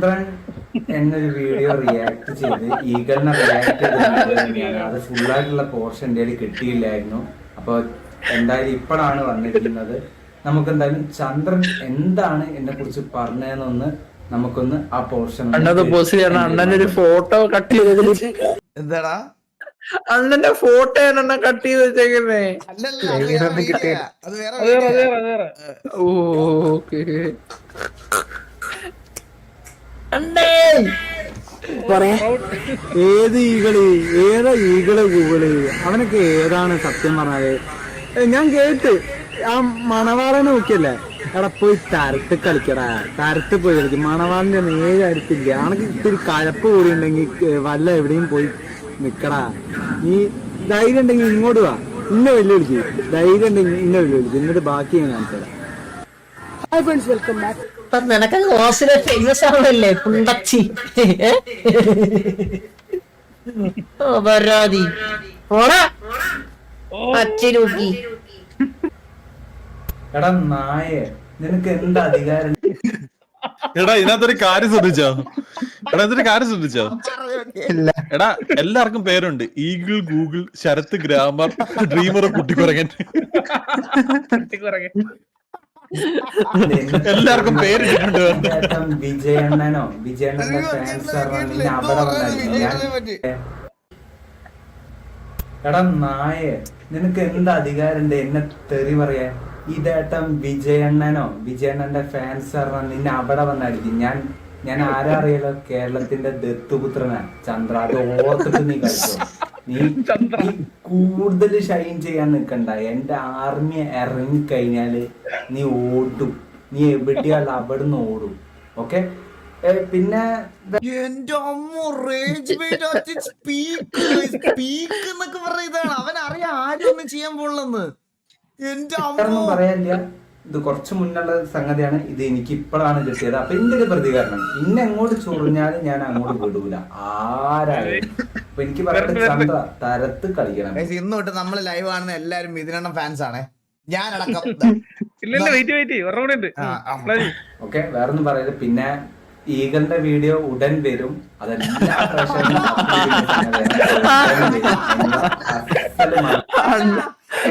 ചന്ദ്രൻ എന്നൊരു video react ചെയ്ത് ഈഗളിനെ react ചെയ്ത് അത് ഫുള്ളായിട്ടുള്ള പോർഷൻ എന്റെ കിട്ടിയില്ലായിരുന്നു. അപ്പൊ എന്തായാലും ഇപ്പോഴാണ് വന്നിരിക്കുന്നത്. നമുക്ക് എന്തായാലും ചന്ദ്രൻ എന്താണ് എന്നെ കുറിച്ച് പറഞ്ഞതെന്നൊന്ന് നമുക്കൊന്ന് ആ പോർഷൻ അണ്ണന്റെ ഒരു ഫോട്ടോ കട്ട് ചെയ്ത് എന്താടാ? അണ്ണന്റെ ഫോട്ടോ ആണ് കട്ട് ചെയ്ത് വെച്ചേക്കുന്നേ. അല്ലല്ല ഏത് ഈകൾ ഏതാ ഈകൾ ഗൂഗിൾ അവനൊക്കെ ഏതാണ് സത്യം പറഞ്ഞത് ഞാൻ കേട്ട്. ആ മണവാളനെ നോക്കിയല്ലേ? എടാ പോയി തരത്ത് കളിക്കടാ. തരത്ത് പോയി കളിക്കും. മണവാളിന്റെ നേരെ അടുത്തില്ല. അവനക്ക് ഇത്തിരി കഴപ്പ് കൂടി ഉണ്ടെങ്കിൽ വല്ല എവിടെയും പോയി നിക്കടാ. നീ ധൈര്യം ഉണ്ടെങ്കിൽ ഇങ്ങോട്ട് വാ. ഇന്ന വെല്ലുവിളിക്കും. ധൈര്യം ഉണ്ടെങ്കിൽ ഇന്ന വെല്ലുവിളിക്കും. എന്നിട്ട് ബാക്കി ഞാൻ കാണിച്ചു തരാം ബാക്ക് നിനക്ക് ക്ലാസ്സിലെ ഫേമസ് ആവണല്ലേ കുണ്ടച്ചി? ഓ പോടാ. അച്ചി നോക്കി എടാ നായേ നിനക്ക് എന്ത് അധികാരം? എടാ ഇതിനകത്തൊരു കാര്യം ശ്രദ്ധിച്ചോ? എടാ ഇതിന്റെ കാര്യം ശ്രദ്ധിച്ചോ? എടാ എല്ലാവർക്കും പേരുണ്ട്. Eagle Google Sarath grammar dreamer കുട്ടിക്കുറങ്ങൻ കുട്ടിക്കുറങ്ങ്. എല്ലാവർക്കും പേര് വിജയണ്ണനോ വിജയണ്ണന്റെ ഫാൻസ്? അവിടെ എടാ നായെ നിനക്ക് എന്ത് അധികാരമുണ്ട്? എന്നെ തെറി പറയാൻ. ഇതേട്ടൻ വിജയണ്ണനോ വിജയണ്ണന്റെ ഫാൻസ് പറഞ്ഞ നിന്നെ അവിടെ വന്നായിരിക്കും. ഞാൻ ഞാൻ ആരാ അറിയാലോ? കേരളത്തിന്റെ ദത്തുപുത്രനാ. ചന്ദ്ര അത് ഓർത്തിട്ട് നീ കളിച്ചോ. നീ കൂടുതൽ ഷൈൻ ചെയ്യാൻ നിൽക്കണ്ട എന്റെ ആർമി ഇറങ്ങി കഴിഞ്ഞാൽ നീ ഓടും. നീ എവിടെയല്ല അവിടുന്ന് ഓടും. ഓക്കെ പിന്നെ എന്റെ അമ്മ സ്പീക്ക് സ്പീക്ക് എന്നൊക്കെ പറയുന്നതാണ്. അവൻ അറിയാം ആരും ഒന്നും ചെയ്യാൻ പോണെന്ന് എന്റെ അമ്മ. പറയാനില്ല. ഇത് കുറച്ച് മുന്നുള്ള സംഗതിയാണ്. ഇത് എനിക്ക് ഇപ്പോഴാണ് കിട്ടിയത്. അപ്പൊ എന്റെ ഒരു പ്രതികരണം? ഇന്നെ അങ്ങോട്ട് ചൊറിഞ്ഞാലും ഞാൻ അങ്ങോട്ട് വിടൂല. ആരായാലും. അപ്പൊ എനിക്ക് പറയുന്നത് ചന്ദ്ര തരത്ത് കളിക്കണം. ഇന്ന് തൊട്ട് നമ്മൾ ലൈവ് ആണെന്ന് എല്ലാരും മിഥുനെണ്ണം ഫാൻസ് ആണ്. ഞാനടക്കം. ഓക്കെ വേറൊന്നും പറയരുത്. പിന്നെ ഈഗന്റെ വീഡിയോ ഉടൻ വരും. അതെല്ലാ പ്രേക്ഷകരും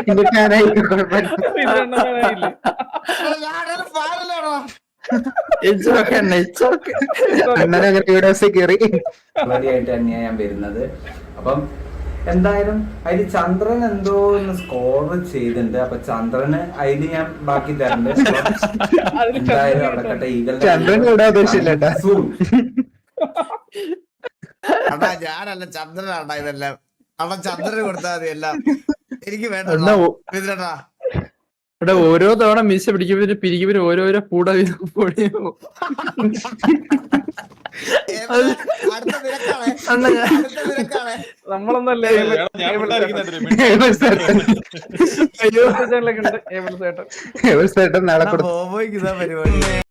ഇതൊക്കെയാണായിട്ട് കുഴപ്പമില്ല. ഇറ്റ്സ് ഓക്കെ അണ്ണ ഇറ്റ്സ് ഓക്കെ അങ്ങനെ വീഡിയോസ് കയറി മതിയായിട്ട് തന്നെയാണ് ഞാൻ വരുന്നത്. അപ്പം എന്തായാലും അതിൽ ചന്ദ്രൻ എന്തോ ഒന്ന് സ്കോർ ചെയ്തിട്ടുണ്ട്. അപ്പൊ ചന്ദ്രന് അതിൽ ഞാൻ ബാക്കി തരണ്ട്. എന്തായാലും അവിടെ കട്ടെ. ചന്ദ്രൻ. അടാ ഞാനല്ല ചന്ദ്രനാണ്ടാ ഇതെല്ലാം. അണ്ണ ചന്ദ്രന് കൊടുത്താൽ മതി എല്ലാം. എനിക്ക് വേണ്ട ഇവിടെ ഓരോ തവണ മീശ പിടിക്കുമ്പോ പിരിക്കുമ്പോഴേ ഓരോരോ പൂട വീതം പൊടിയോ അടുത്ത നിരക്കാണ് അടുത്ത നിരക്കാണ് നമ്മളൊന്നല്ലേ ചേട്ടൻ ചേട്ടൻ നാളെ പരിപാടി